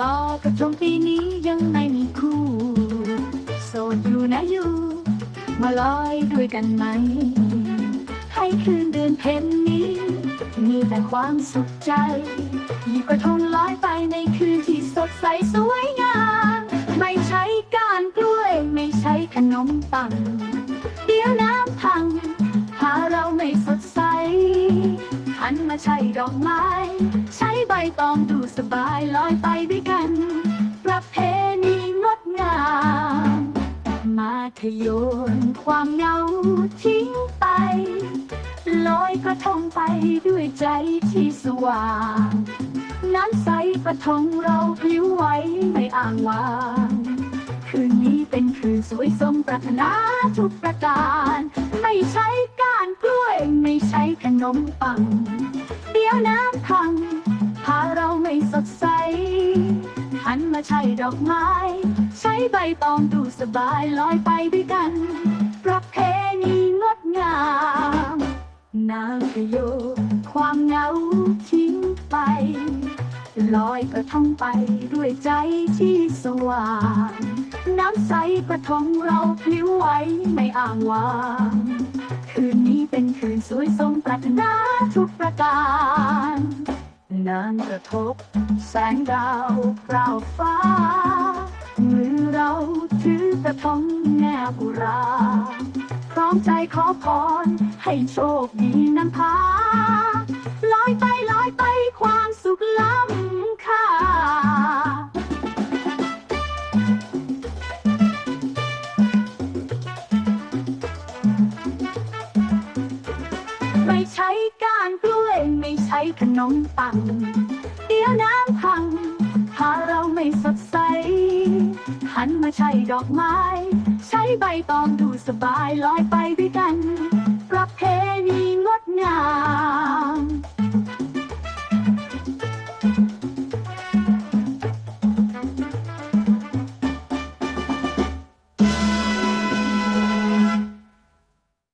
รอกระทงปีนี้ยังไม่มีคู่ โสดอยู่นะอยู่ มาลอยด้วยกันไหม ให้คืนเดือนเพ็ญนี้ มีแต่ความสุขใจหยิบกระทงลอยไปในคืนที่สดใสสวยงาม ไม่ใช่กานกล้วยไม่ใช่ขนมปัง เดี๋ยวน้ำพังพาเรา หันมาใช้ดอกไม้ ใช้ใบตองดูสบายลอยไปด้วยกัน ประเพณีงดงาม มาทโยนความเหงาทิ้งไป ลอยกระทงไปด้วยใจที่สว่างน้ำใสกระทงเราพลิ้วไหวไม่อ่างวางคืนนี้เป็นคืนสวยสมปรารถนาทุกประการ ไม่ใช่ก้านกล้วย ไม่ใช่ขนมปังำพังพาเราไม่สดใส หันมาใช้ดอกไม้ ใช้ใบตองดูสบายลอยไปด้วยกัน ประเพณีงดงาม น้ำประโยความเหงาทิ้งไป ลอยกระทงไปด้วยใจที่สว่าง น้ำใสกระทงเราพลิ้วไหวไม่อ่างวาง คืนนี้เป็นคืนสวยสมปรารถนาทุก ทบ แสงดาวกราวฟ้า มือเราถือกระทงแนวบุราพร้อมใจขอพร ให้โชคดีนำพาลอยไปลอยไปความสุขล้ำค่าไม่ใช่กานกล้วยไม่ใช่ขนมปัง ดี๋ยวน้ำพังพาเราไม่สดใส หันมาใช้ดอกไม้ ใช้ใบตองดูสบายลอยไปด้วยกัน ประเพณีงดงาม